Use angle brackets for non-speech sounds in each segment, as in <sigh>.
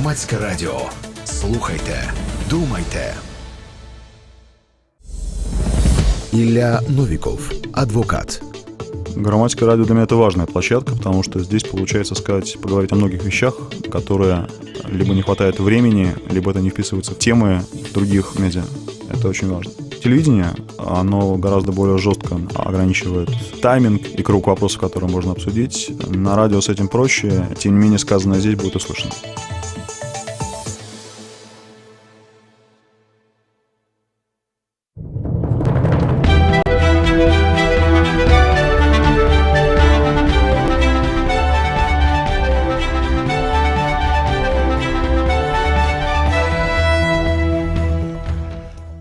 Громадське радіо. Слухайте, думайте. Илья Новиков, адвокат. Громадское радио для меня это важная площадка, потому что здесь получается сказать, поговорить о многих вещах, которые либо не хватает времени, либо это не вписывается в темы других медиа. Это очень важно. Телевидение, оно гораздо более жестко ограничивает тайминг и круг вопросов, которые можно обсудить. На радио с этим проще, тем не менее сказанное здесь будет услышано.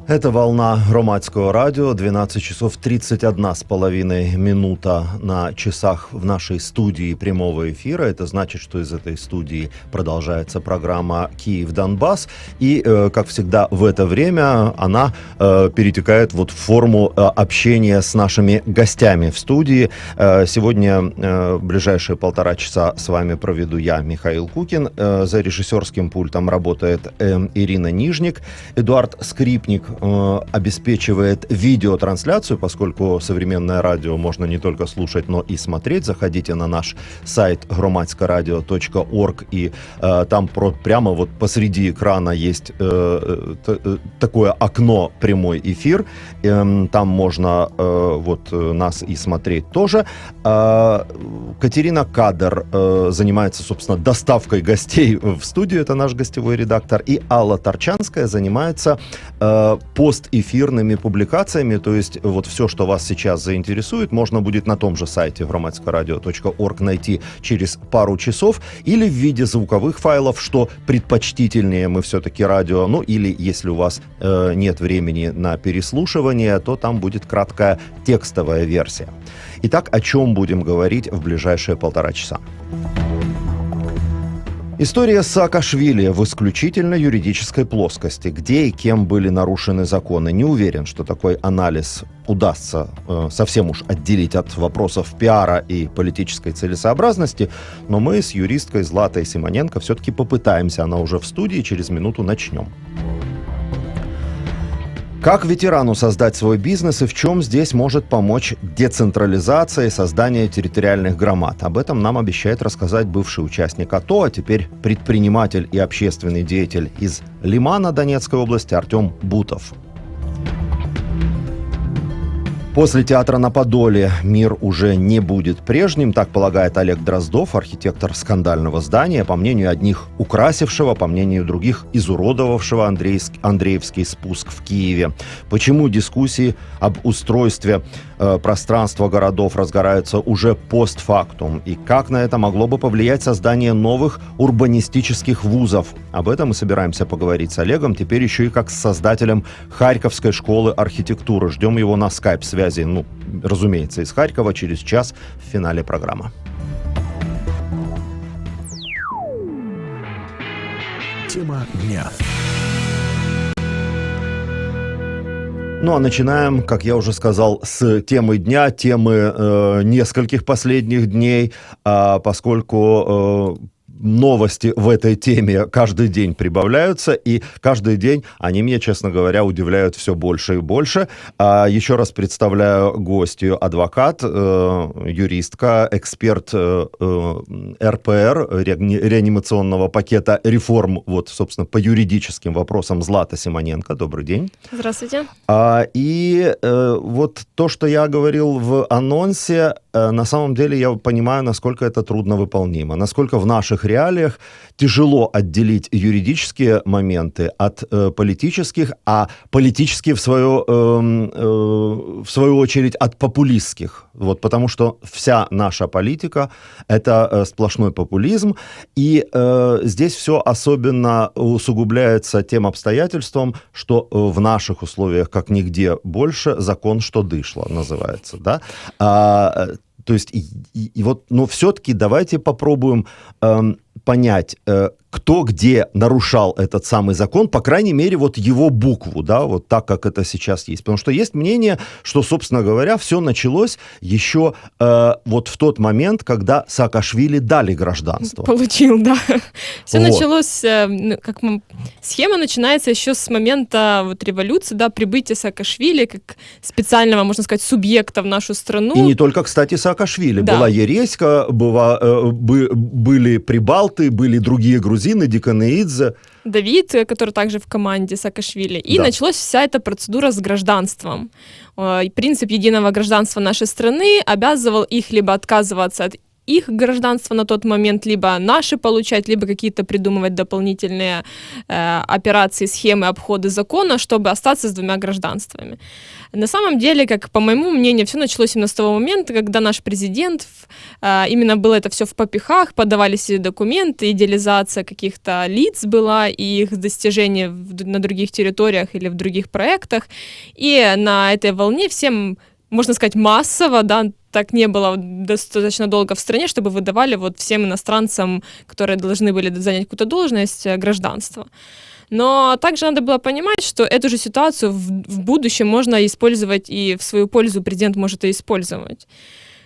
Это волна громадского радио, 12 часов 31 с половиной минута на часах в нашей студии прямого эфира. Это значит, что из этой студии продолжается программа «Киев-Донбасс». И, э, как всегда, в это время она э, перетекает вот в форму э, общения с нашими гостями в студии. Сегодня ближайшие полтора часа с вами проведу я, Михаил Кукин. За режиссерским пультом работает э, Ирина Нижник, Эдуард Скрипник – Э, обеспечивает видеотрансляцию, поскольку современное радио можно не только слушать, но и смотреть. Заходите на наш сайт громадскорадио.орг и э, там про, прямо вот посреди экрана есть э, э, такое окно прямой эфир. Э, там можно э, вот нас и смотреть тоже. Э, Катерина Кадр э, занимается, собственно, доставкой гостей в студию. Это наш гостевой редактор. И Алла Торчанская занимается э, постэфирными публикациями, то есть вот все, что вас сейчас заинтересует, можно будет на том же сайте громадскорадио.орг найти через пару часов или в виде звуковых файлов, что предпочтительнее мы все-таки радио, ну или если у вас э, нет времени на переслушивание, то там будет краткая текстовая версия. Итак, о чем будем говорить в ближайшие полтора часа? История Саакашвили в исключительно юридической плоскости. Где и кем были нарушены законы? Не уверен, что такой анализ удастся э, совсем уж отделить от вопросов пиара и политической целесообразности, но мы с юристкой Златой Симоненко все-таки попытаемся. Она уже в студии, через минуту начнем. Как ветерану создать свой бизнес и в чем здесь может помочь децентрализация и создание территориальных громад? Об этом нам обещает рассказать бывший участник АТО, а теперь предприниматель и общественный деятель из Лимана Донецкой области Артем Бутов. После театра на Подоле мир уже не будет прежним, так полагает Олег Дроздов, архитектор скандального здания, по мнению одних украсившего, по мнению других изуродовавшего Андреевский, спуск в Киеве. Почему дискуссии об устройстве пространства городов разгораются уже постфактум и как на это могло бы повлиять создание новых урбанистических вузов? Об этом мы собираемся поговорить с Олегом, теперь еще и как с создателем Харьковской школы архитектуры. Ждем его на скайп-связи связи, ну, разумеется, из Харькова через час в финале программы. Тема дня. Ну а начинаем, как я уже сказал, с темы дня, темы э, нескольких последних дней, э, поскольку э, новости в этой теме каждый день прибавляются, и каждый день они меня, честно говоря, удивляют все больше и больше. А еще раз представляю гостью адвокат, э, юристка, эксперт э, э РПР, реанимационного пакета реформ, вот, собственно, по юридическим вопросам Злата Симоненко. Добрый день. Здравствуйте. А, и э, вот то, что я говорил в анонсе, э, на самом деле я понимаю, насколько это трудно выполнимо, насколько в наших реалиях тяжело отделить юридические моменты от э, политических, а политические в свою, э, э, в свою очередь от популистских. Вот, потому что вся наша политика это э, сплошной популизм, и э, здесь все особенно усугубляется тем обстоятельством, что э, в наших условиях как нигде больше закон, что дышло, называется, да. То есть, и, и, и вот, но все-таки давайте попробуем эм, понять, э, кто где нарушал этот самый закон, по крайней мере, вот его букву, да, вот так, как это сейчас есть. Потому что есть мнение, что, собственно говоря, все началось еще э, вот в тот момент, когда Саакашвили дали гражданство. Получил, да. <laughs> Все Вот. началось, э, ну, как мы- схема начинается еще с момента вот революции, да, прибытия Саакашвили как специального, можно сказать, субъекта в нашу страну. И не только, кстати, Саакашвили. Да. Была Ереська, была, э, бы- были прибалты, были другие грузины, Диканеидзе. Давид, э, который также в команде Саакашвили. И Да. началась вся эта процедура с гражданством. Э, Принцип единого гражданства нашей страны обязывал их либо отказываться от их гражданства на тот момент, либо наши получать, либо какие-то придумывать дополнительные э, операции, схемы обхода закона, чтобы остаться с двумя гражданствами. На самом деле, как по моему мнению, все началось именно с того момента, когда наш президент, э, именно было это все в попихах, подавались документы, идеализация каких-то лиц была, и их достижения в на других территориях или в других проектах. И на этой волне всем, можно сказать, массово, да, так не было достаточно долго в стране, чтобы выдавали вот всем иностранцам, которые должны были занять какую-то должность, э, гражданство. Но также надо было понимать, что эту же ситуацию в, в будущем можно использовать и в свою пользу президент может и использовать.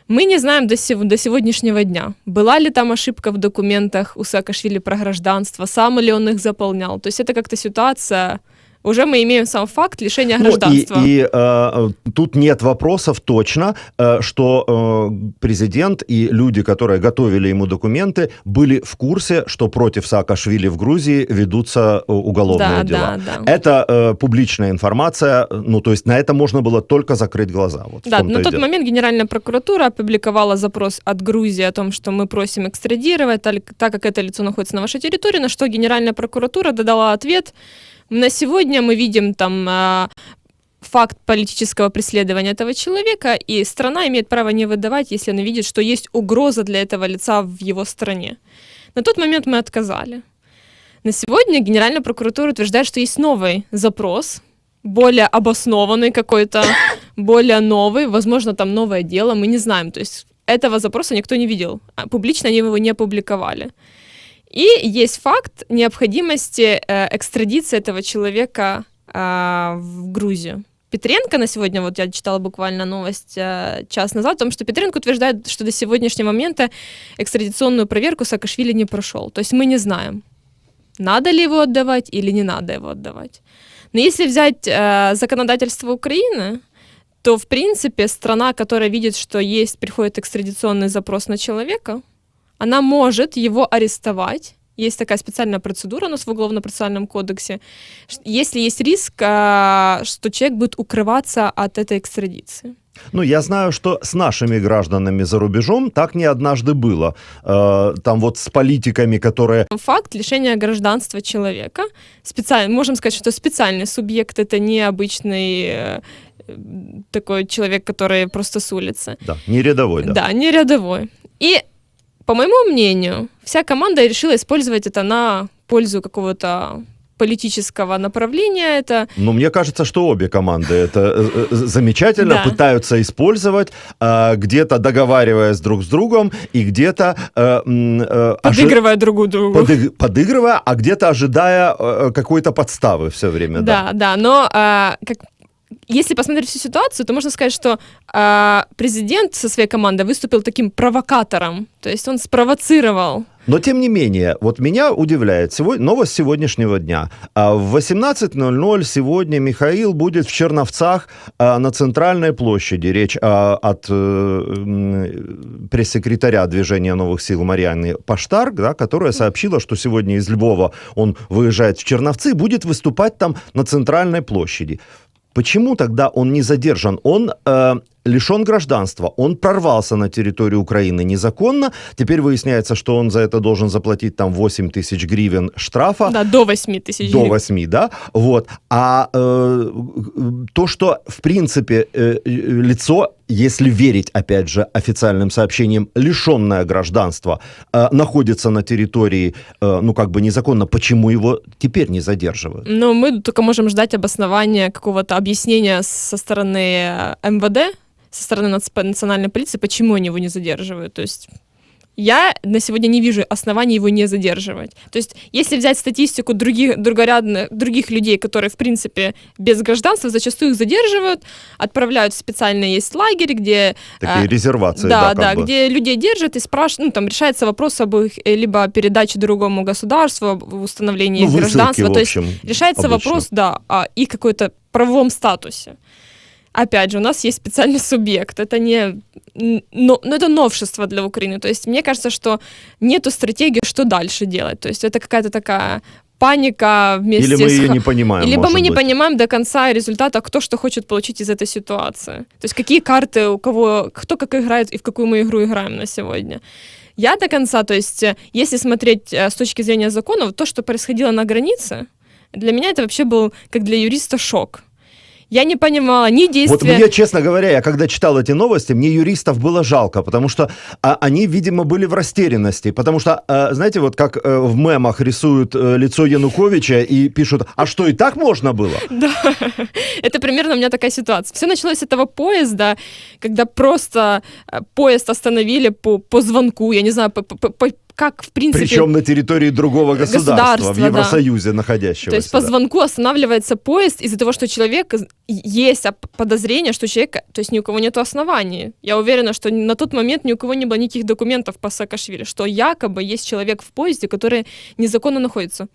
Мы не знаем до, сего- до сегодняшнего дня, была ли там ошибка в документах у Саакашвили про гражданство, сам ли он их заполнял. То есть это как-то ситуация, уже мы имеем сам факт лишения Ну, гражданства. и и, э, тут нет вопросов точно, э, что э, президент и люди, которые готовили ему документы, были в курсе, что против Саакашвили в Грузии ведутся э, уголовные Да, дела. да, да. Это э, публичная информация, ну то есть на это можно было только закрыть глаза. Вот Да, том-то на тот дело. момент Генеральная прокуратура опубликовала запрос от Грузии о том, что мы просим экстрадировать, так так как это лицо находится на вашей территории, на что Генеральная прокуратура додала ответ. На сегодня мы видим там а, факт политического преследования этого человека, и страна имеет право не выдавать, если она видит, что есть угроза для этого лица в его стране. На тот момент мы отказали. На сегодня Генеральная прокуратура утверждает, что есть новый запрос, более обоснованный какой-то, <coughs> более новый, возможно, там новое дело, мы не знаем. То есть этого запроса никто не видел. А Публично они его не опубликовали. И есть факт необходимости э, экстрадиции этого человека а, в Грузию. Петренко на сегодня, вот я читала буквально новость э, час назад, о том, что Петренко утверждает, что до сегодняшнего момента экстрадиционную проверку Саакашвили не прошел. То есть мы не знаем, надо ли его отдавать или не надо его отдавать. Но если взять э, законодательство Украины, то, в принципе, страна, которая видит, что есть, приходит экстрадиционный запрос на человека, она может его арестовать. Есть такая специальная процедура у нас в Уголовно-процессуальном кодексе. Если есть риск, а, что человек будет укрываться от этой экстрадиции. Ну, я знаю, что с нашими гражданами за рубежом так не однажды было. Э, там вот с политиками, которые... Факт лишения гражданства человека. Специально, можем сказать, что специальный субъект это не обычный э, такой человек, который просто с улицы. Да, не рядовой, да. Да, не рядовой. И, по моему мнению, вся команда решила использовать это на пользу какого-то политического направления. Это Но мне кажется, что обе команды это э, э, замечательно Да. пытаются использовать, э, где-то договариваясь друг с другом и где-то э, э, ожи- подыгрывая друг другу. подыг- подыгрывая, а где-то ожидая э, какой-то подставы все время. Да. Да, да, но а, как если посмотреть всю ситуацию, то можно сказать, что а, президент со своей командой выступил таким провокатором, то есть он спровоцировал. Но тем не менее, вот меня удивляет сегодня, новость сегодняшнего дня. А, В 18.00 сегодня Михаил будет в Черновцах а, на центральной площади. Речь от э, пресс-секретаря движения новых сил Марьяны Паштарк, да, которая сообщила, что сегодня из Львова он выезжает в Черновцы и будет выступать там на центральной площади. Почему тогда он не задержан? Он э, лишен гражданства, он прорвался на территорию Украины незаконно. Теперь выясняется, что он за это должен заплатить там 8 тысяч гривен штрафа. Да, до 8 тысяч До гривен. 8, да, вот. А э, то, что, в принципе, э, э, лицо, если верить, опять же, официальным сообщениям, лишенное гражданства, э, находится на территории, э, ну, как бы незаконно, почему его теперь не задерживают? Но мы только можем ждать обоснования какого-то объяснения со стороны э, МВД, со стороны нац- национальной полиции, почему они его не задерживают. То есть я на сегодня не вижу оснований его не задерживать. То есть, если взять статистику других, другорядных, других людей, которые, в принципе, без гражданства, зачастую их задерживают, отправляют в специальные есть лагерь, где... Такие а, резервации, да, да, да, бы. где людей держат и спрашивают, ну, там решается вопрос об их э, либо передаче другому государству, об установлении Ну, высылки, гражданства. в То есть общем, решается обычно. вопрос, да, о их какой-то правовом статусе. Опять же, у нас есть специальный субъект. Это не... Но, но это новшество для Украины. То есть мне кажется, что нету стратегии, что дальше делать. То есть это какая-то такая паника вместе Или мы с... ее не понимаем, Либо мы не быть. понимаем до конца результата, кто что хочет получить из этой ситуации. То есть какие карты у кого, кто как играет и в какую мы игру играем на сегодня. Я до конца, то есть э, если смотреть э, с точки зрения законов, то, что происходило на границе, для меня это вообще был, как для юриста, шок. Я не понимала ни Вот действия... мне, честно говоря, я когда читал эти новости, мне юристов было жалко, потому что а, они, видимо, были в растерянности. Потому что, а, знаете, вот как э, в мемах рисуют э, лицо Януковича и пишут, а что, и так можно было? <laughs> Да, это примерно у меня такая ситуация. Все началось с этого поезда, когда просто э, поезд остановили по, по звонку, я не знаю, по, по- по- как в принципе... Причем на территории другого государства, Государства, в да. Евросоюзе находящегося. То есть по да. звонку останавливается поезд из-за того, что человек есть подозрение, что человек, то есть ни у кого нет оснований. Я уверена, что на тот момент ни у кого не было никаких документов по Саакашвили, что якобы есть человек в поезде, который незаконно находится.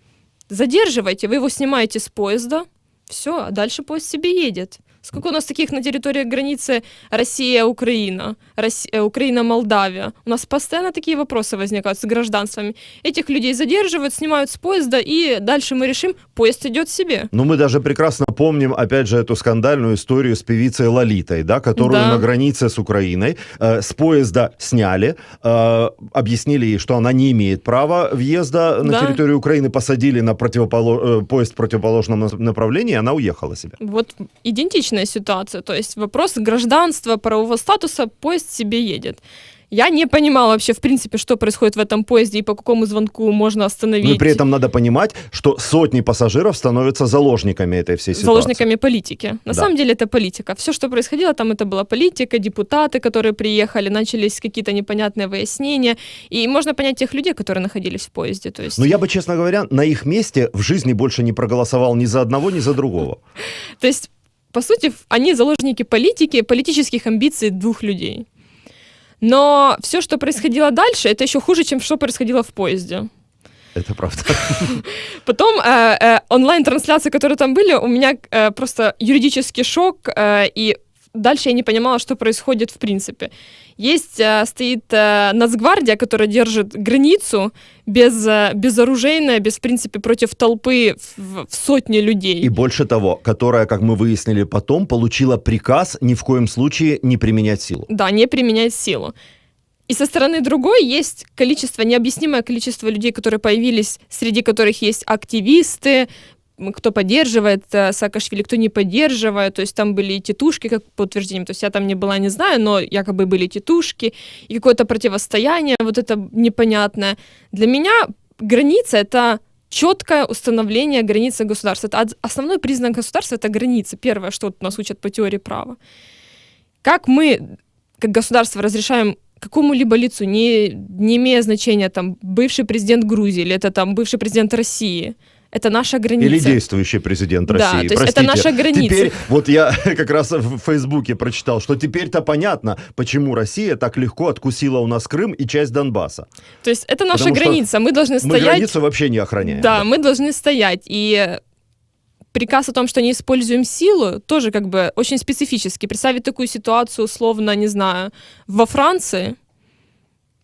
Задерживайте, вы его снимаете с поезда, все, а дальше поезд себе едет. Сколько у нас таких на территории границы Россия-Украина, Россия, э, Украина-Молдавия? У нас постоянно такие вопросы возникают с гражданствами. Этих людей задерживают, снимают с поезда, и дальше мы решим, поезд идет себе. Ну, мы даже прекрасно помним, опять же, эту скандальную историю с певицей Лолитой, да, которую Да. на границе с Украиной э, с поезда сняли, э, объяснили ей, что она не имеет права въезда на Да. территорию Украины, посадили на противополо- э, поезд в противоположном на- направлении, и она уехала себе. Вот идентичная ситуация. То есть вопрос гражданства, правового статуса, поезд себе едет. Я не понимала вообще, в принципе, что происходит в этом поезде и по какому звонку можно остановить. Но и при этом надо понимать, что сотни пассажиров становятся заложниками этой всей ситуации. заложниками политики. На Да. самом деле это политика. Все, что происходило, там это была политика, депутаты, которые приехали, начались какие-то непонятные выяснения. И можно понять тех людей, которые находились в поезде. То есть, Но я бы, честно говоря, на их месте в жизни больше не проголосовал ни за одного, ни за другого. <laughs> то есть по сути, они заложники политики, политических амбиций двух людей. Но все, что происходило дальше, это еще хуже, чем что происходило в поезде. Это правда. <laughs> Потом э, э, онлайн-трансляции, которые там были, у меня э, просто юридический шок, э, и дальше я не понимала, что происходит в принципе. Есть, э, стоит э, Нацгвардия, которая держит границу без, э, безоружейная, без, в принципе, против толпы в, в сотни людей. И больше того, которая, как мы выяснили потом, получила приказ ни в коем случае не применять силу. Да, не применять силу. И со стороны другой есть количество, необъяснимое количество людей, которые появились, среди которых есть активисты, кто поддерживает э, Саакашвили, кто не поддерживает. То есть там были и тетушки, как по утверждениям. То есть я там не была, не знаю, но якобы были тетушки. И какое-то противостояние, вот это непонятное. Для меня граница — это четкое установление границы государства. Это основной признак государства — это граница. Первое, что нас учат по теории права. Как мы, как государство, разрешаем какому-либо лицу, не, не имея значения, там, бывший президент Грузии или это там бывший президент России, это наша граница. Или действующий президент Да, России. то есть это Простите. наша граница. Теперь, вот я <laughs> как раз в Фейсбуке прочитал, что теперь-то понятно, почему Россия так легко откусила у нас Крым и часть Донбасса. То есть это наша Потому граница, мы должны Мы стоять. границу вообще не охраняем. Да, мы должны стоять. И приказ о том, что не используем силу, тоже как бы очень специфический. Представить такую ситуацию, условно, не знаю, во Франции,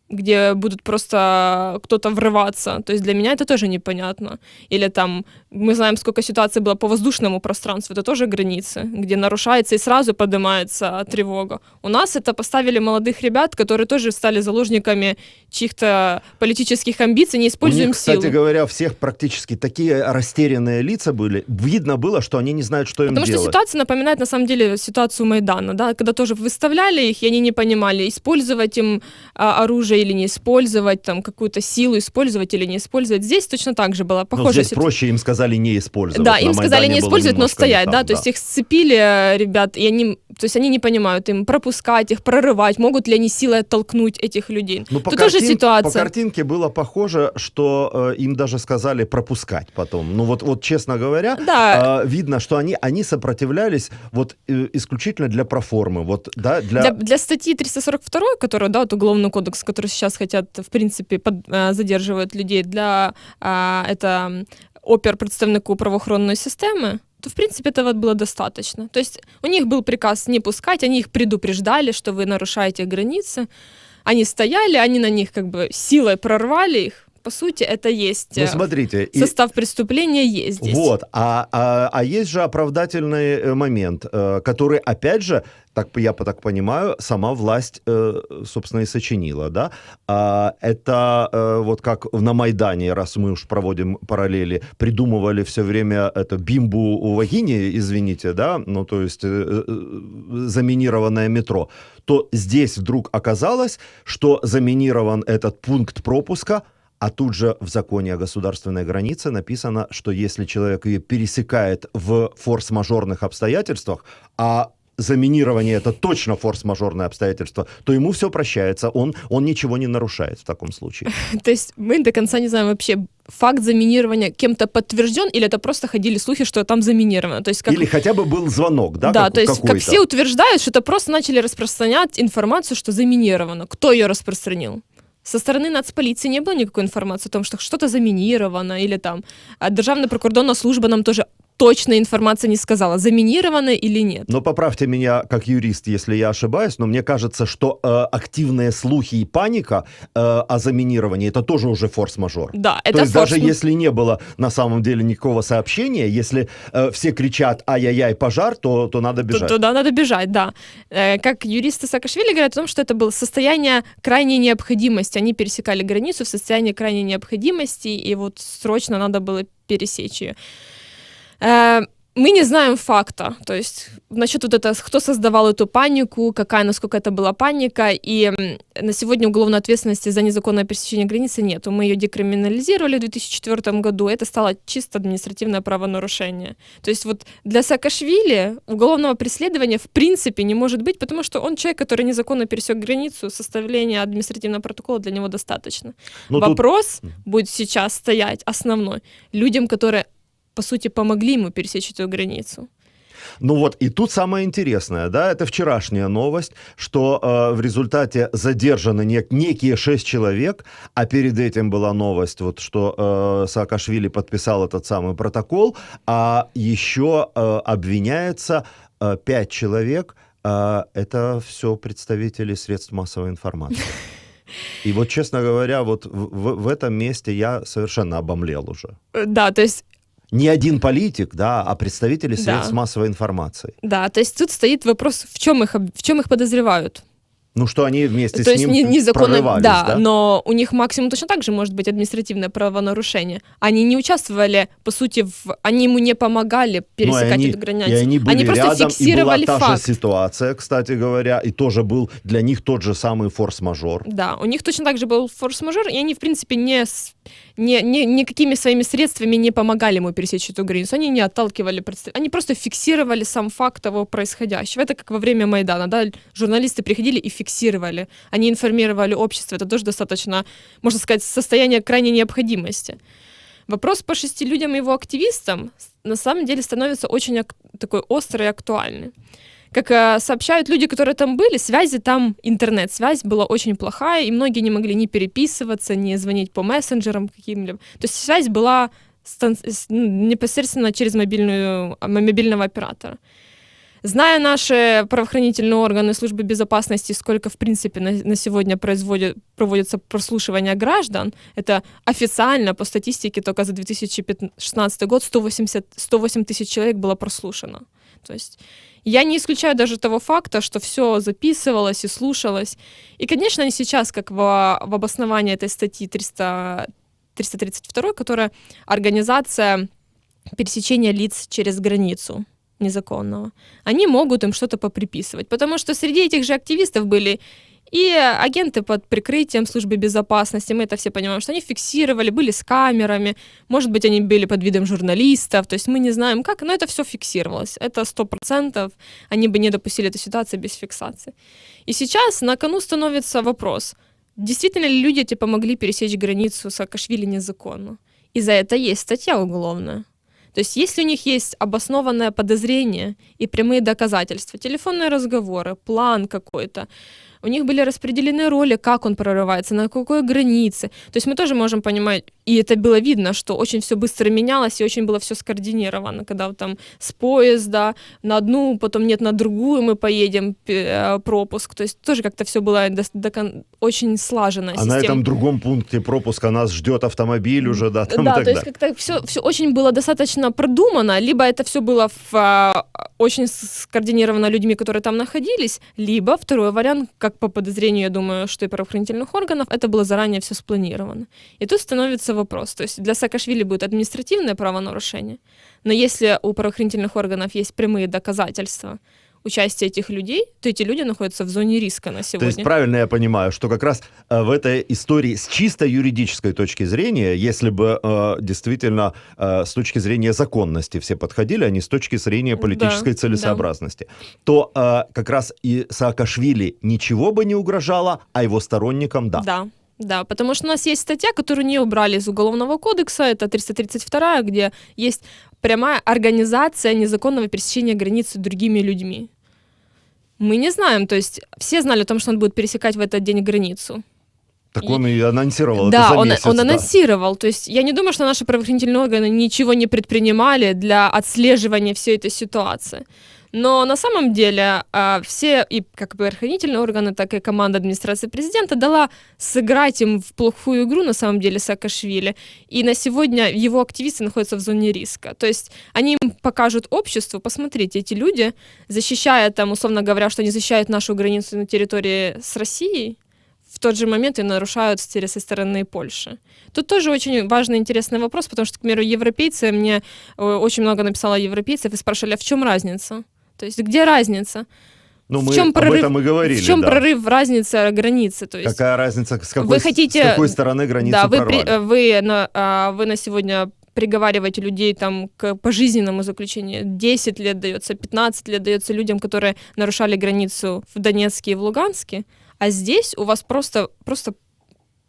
где будут просто кто-то врываться. То есть для меня это тоже непонятно. Или там, мы знаем, сколько ситуаций было по воздушному пространству, это тоже границы, где нарушается и сразу поднимается тревога. У нас это поставили молодых ребят, которые тоже стали заложниками чьих-то политических амбиций, не У используем них, кстати силу. говоря, у всех практически такие растерянные лица были. Видно было, что они не знают, что им Потому что делать. ситуация напоминает на самом деле ситуацию Майдана, да, когда тоже выставляли их, и они не понимали, использовать им а, оружие или не использовать, там какую-то силу использовать или не использовать. Здесь точно так же была Но похожая здесь ситуация. проще им сказали не использовать. Да, На им сказали Майдане не было использовать, но не стоять, так, да, то есть их сцепили, э, ребят, и они то есть они не понимают им пропускать их, прорывать, могут ли они силой оттолкнуть этих людей. Ну, по, Тут тоже картин- ситуация. по картинке было похоже, что э, им даже сказали пропускать потом. Ну вот, вот честно говоря, Да. э, видно, что они, они сопротивлялись вот э, исключительно для проформы. Вот, да, для... Для, для статьи 342, которую, да, вот Уголовный кодекс, который сейчас хотят, в принципе, под- э, задерживают людей, для а, это опер представнику правоохоронної системи, то, в принципе, этого было достаточно. То есть у них был приказ не пускать, они их предупреждали, что вы нарушаете границы. Они стояли, они на них как бы силой прорвали их. По сути, это есть... Ну, э, смотрите, и- Состав преступления есть здесь. Вот, а, а, а есть же оправдательный э, момент, э, который, опять же, так я так понимаю, сама власть, собственно, и сочинила, да? А, это вот как на Майдане, раз мы уж проводим параллели, придумывали все время это бимбу у вагине, извините, да, ну то есть заминированное метро, то здесь вдруг оказалось, что заминирован этот пункт пропуска, а тут же в законе о государственной границе написано, что если человек ее пересекает в форс-мажорных обстоятельствах, а заминирование это точно форс-мажорное обстоятельство, то ему все прощается, он, он ничего не нарушает в таком случае. <laughs> То есть мы до конца не знаем вообще, факт заминирования кем-то подтвержден, или это просто ходили слухи, что там заминировано. То есть как Или хотя бы был звонок, да, да, как- то есть как какой-то. все утверждают, что это просто начали распространять информацию, что заминировано. Кто ее распространил? Со стороны нацполиции не было никакой информации о том, что что-то заминировано, или там а Державная прикордонная служба нам тоже точной информации не сказала, заминировано или нет. Но поправьте меня как юрист, если я ошибаюсь, но мне кажется, что э, активные слухи и паника э, о заминировании это тоже уже форс-мажор. Да, это То есть даже форс- если не было на самом деле никакого сообщения, если э, все кричат «ай-яй-яй, пожар», то, то надо бежать. Туда надо бежать, да. Э, Как юристы Саакашвили говорят о том, что это было состояние крайней необходимости. Они пересекали границу в состоянии крайней необходимости, и вот срочно надо было пересечь ее. Э, Мы не знаем факта, то есть насчет вот это, кто создавал эту панику, какая, насколько это была паника, и на сегодня уголовной ответственности за незаконное пересечение границы нету. Мы ее декриминализировали в 2004 году, это стало чисто административное правонарушение. То есть вот для Саакашвили уголовного преследования в принципе не может быть, потому что он человек, который незаконно пересек границу, составления административного протокола для него достаточно. Ну, тут- Вопрос будет сейчас стоять основной людям, которые по сути помогли ему пересечь эту границу. Ну вот, и тут самое интересное, да, это вчерашняя новость, что э, в результате задержаны нек- некие шесть человек, а перед этим была новость, вот, что э, Саакашвили подписал этот самый протокол, а еще э, обвиняется э, пять человек, э, это все представители средств массовой информации. И вот, честно говоря, вот в, в- этом месте я совершенно обомлел уже. Э, Да, то есть Не один политик, да, а представители Да. средств массовой информации. Да, то есть тут стоит вопрос, в чем их, в чем их подозревают. Ну, что они вместе то с есть ним не- незаконно, прорывались, да, да? но у них максимум точно так же может быть административное правонарушение. Они не участвовали, по сути, в, они ему не помогали и пересекать они, эту границу. и они были просто рядом, и фиксировали была та факт. же ситуация, кстати говоря, и тоже был для них тот же самый форс-мажор. Да, у них точно так же был форс-мажор, и они, в принципе, не, не, не, никакими своими средствами не помогали ему пересечь эту границу. Они не отталкивали, они просто фиксировали сам факт того происходящего. Это как во время Майдана, да, журналисты приходили и фиксировали. Они информировали общество, это тоже достаточно, можно сказать, состояние крайней необходимости. Вопрос по шести людям и его активистам на самом деле становится очень ак- такой острый и актуальный. Как э, сообщают люди, которые там были, связи там, интернет-связь была очень плохая, и многие не могли ни переписываться, ни звонить по мессенджерам каким-либо. То есть связь была непосредственно через мобильную, а, мобильного оператора. Зная наши правоохранительные органы службы безопасности, сколько, в принципе, на, на сегодня производят, проводится прослушивание граждан, это официально, по статистике, только за 2016 год 180, 108 тысяч человек было прослушано. То есть я не исключаю даже того факта, что все записывалось и слушалось. И, конечно, не сейчас, как в, в обосновании этой статьи 300, 332, которая организация пересечения лиц через границу незаконного, они могут им что-то поприписывать. Потому что среди этих же активистов были И агенты под прикрытием службы безопасности, мы это все понимаем, что они фиксировали, были с камерами, может быть, они были под видом журналистов, то есть мы не знаем как, но это все фиксировалось. Это сто процентов, они бы не допустили эту ситуацию без фиксации. И сейчас на кону становится вопрос, действительно ли люди типа могли пересечь границу Саакашвили незаконно? И за это есть статья уголовная. То есть если у них есть обоснованное подозрение и прямые доказательства, телефонные разговоры, план какой-то, у них были распределены роли, как он прорывается, на какой границе. То есть мы тоже можем понимать, и это было видно, что очень все быстро менялось, и очень было все скоординировано, когда там с поезда на одну, потом нет на другую мы поедем, э, пропуск. То есть тоже как-то все было до, до, очень слажено. А на этом другом пункте пропуска нас ждет автомобиль уже, да, там и да, так то есть как-то все, все очень было достаточно продумано, либо это все было в, а, очень скоординировано людьми, которые там находились, либо второй вариант, как по подозрению, я думаю, что и правоохранительных органов, это было заранее все спланировано. И тут становится вопрос, то есть для Саакашвили будет административное правонарушение, но если у правоохранительных органов есть прямые доказательства участия этих людей, то эти люди находятся в зоне риска на То сегодня. есть правильно я понимаю, что как раз э, в этой истории с чисто юридической точки зрения, если бы э, действительно э, с точки зрения законности все подходили, а не с точки зрения политической Да, целесообразности, то э, как раз и Саакашвили ничего бы не угрожало, а его сторонникам да. Да. Да, потому что у нас есть статья, которую не убрали из Уголовного кодекса, это 332, где есть прямая организация незаконного пересечения границы другими людьми. Мы не знаем, то есть все знали о том, что он будет пересекать в этот день границу. Так он и анонсировал это да, за он, месяц, он да. анонсировал. То есть я не думаю, что наши правоохранительные органы ничего не предпринимали для отслеживания всей этой ситуации. Но на самом деле а, все, и как правоохранительные органы, так и команда администрации президента дала сыграть им в плохую игру, на самом деле, Саакашвили. И на сегодня его активисты находятся в зоне риска. То есть они им покажут обществу, посмотрите, эти люди, защищая там, условно говоря, что они защищают нашу границу на территории с Россией, в тот же момент и нарушают со стороны Польши. Тут тоже очень важный интересный вопрос, потому что, к примеру, европейцы, мне э, очень много написало европейцев и спрашивали, а в чем разница? То есть где разница? Ну, в мы чем об прорыв, этом и говорили, в чем да. прорыв разница границы? То есть Какая разница, с какой, вы хотите, с какой стороны границы да, вы, прорвали? при- вы, на, а, вы на сегодня приговариваете людей там к пожизненному заключению. 10 лет дается, 15 лет дается людям, которые нарушали границу в Донецке и в Луганске, а здесь у вас просто, просто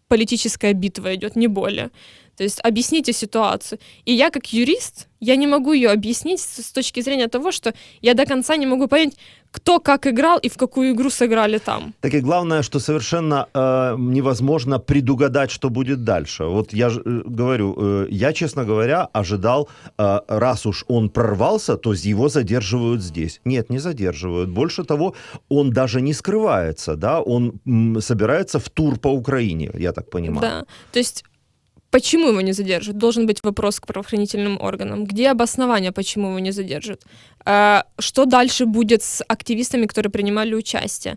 политическая битва идет, не более. То есть объясните ситуацию. И я как юрист, я не могу ее объяснить с, точки зрения того, что я до конца не могу понять, кто как играл и в какую игру сыграли там. Так и главное, что совершенно э, невозможно предугадать, что будет дальше. Вот я э, говорю, э, я, честно говоря, ожидал, э, раз уж он прорвался, то его задерживают здесь. Нет, не задерживают. Больше того, он даже не скрывается, да, он м, собирается в тур по Украине, я так понимаю. Да. То есть почему его не задержат? Должен быть вопрос к правоохранительным органам. Где обоснование, почему его не задержат? А, Что дальше будет с активистами, которые принимали участие?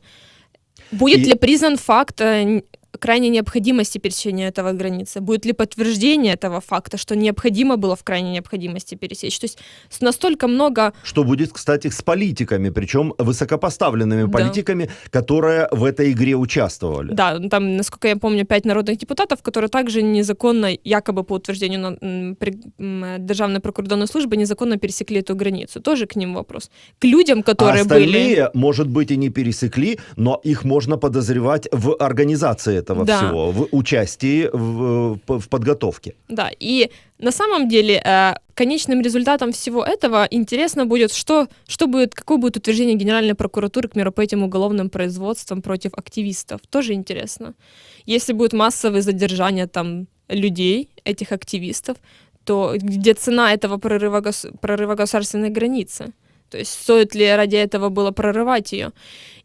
Будет И- ли признан факт э, крайней необходимости пересечения этого границы? Будет ли подтверждение этого факта, что необходимо было в крайней необходимости пересечь? То есть настолько много Что будет, кстати, с политиками, причем высокопоставленными Да. политиками, которые в этой игре участвовали. Да, ну, там, насколько я помню, пять народных депутатов, которые также незаконно, якобы по утверждению на- при- э, Державной прикордонной службы, незаконно пересекли эту границу. Тоже к ним вопрос. К людям, А которые были... остальные, может быть, и не пересекли, но их можно подозревать в организации этого Да. всего, в участии в, в подготовке. Да, и на самом деле э, конечным результатом всего этого интересно будет, что, что будет, какое будет утверждение Генеральной прокуратуры, к примеру, по этим уголовным производствам против активистов. Тоже интересно. Если будет массовое задержание там людей, этих активистов, то где цена этого прорыва, прорыва государственной границы? То есть стоит ли ради этого было прорывать ее?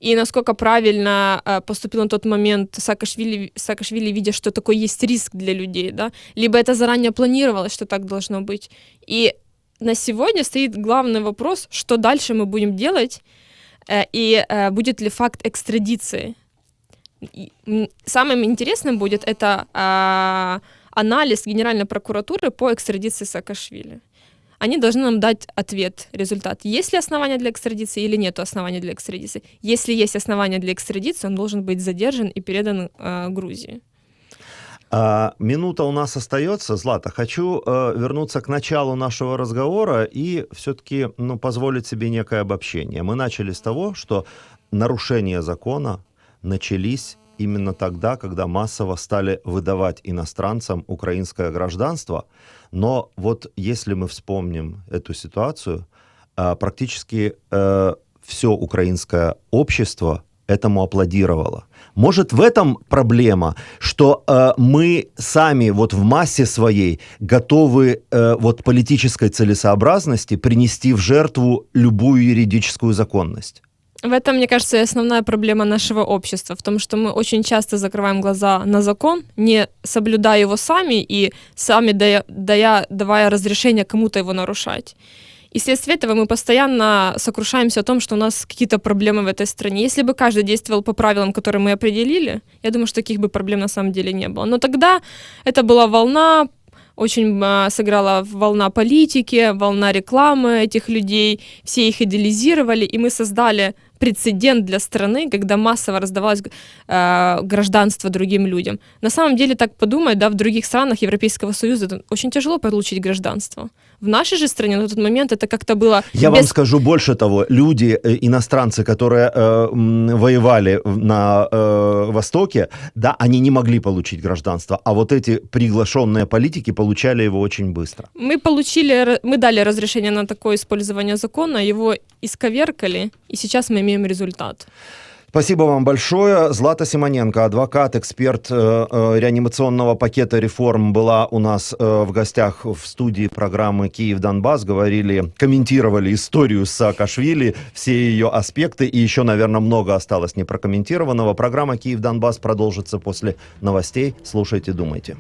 И насколько правильно э, поступил на тот момент Саакашвили, Саакашвили, видя, что такой есть риск для людей, да? Либо это заранее планировалось, что так должно быть. И на сегодня стоит главный вопрос, что дальше мы будем делать, э, и э, будет ли факт экстрадиции. И, Самым интересным будет это а, анализ Генеральной прокуратуры по экстрадиции Саакашвили. Они должны нам дать ответ, результат. Есть ли основания для экстрадиции или нет основания для экстрадиции? Если есть основания для экстрадиции, он должен быть задержан и передан э, Грузии. А, минута у нас остается, Злата. Хочу э, вернуться к началу нашего разговора и все-таки ну, позволить себе некое обобщение. Мы начали с того, что нарушения закона начались именно тогда, когда массово стали выдавать иностранцам украинское гражданство. Но вот если мы вспомним эту ситуацию, э, практически э, все украинское общество этому аплодировало. Может, в этом проблема, что э, мы сами вот в массе своей готовы э, вот политической целесообразности принести в жертву любую юридическую законность? В этом, мне кажется, основная проблема нашего общества, в том, что мы очень часто закрываем глаза на закон, не соблюдая его сами и сами дая, дая, давая разрешение кому-то его нарушать. И вследствие этого мы постоянно сокрушаемся о том, что у нас какие-то проблемы в этой стране. Если бы каждый действовал по правилам, которые мы определили, я думаю, что таких бы проблем на самом деле не было. Но тогда это была волна очень а, сыграла волна политики, волна рекламы этих людей, все их идеализировали, и мы создали прецедент для страны, когда массово раздавалось э, гражданство другим людям. На самом деле, так подумать, да, в других странах Европейского Союза это очень тяжело получить гражданство. В нашей же стране на тот момент это как-то было... Я без... вам скажу больше того. Люди, э, иностранцы, которые э, воевали на э, Востоке, да, они не могли получить гражданство, а вот эти приглашенные политики получали его очень быстро. Мы получили, мы дали разрешение на такое использование закона, его исковеркали, и сейчас мы имеем результат. Спасибо вам большое. Злата Симоненко, адвокат, эксперт э, э, реанимационного пакета реформ, была у нас э, в гостях в студии программы «Киев-Донбасс». Говорили, комментировали историю Саакашвили, все ее аспекты, и еще, наверное, много осталось непрокомментированного. Программа «Киев-Донбасс» продолжится после новостей. Слушайте, думайте.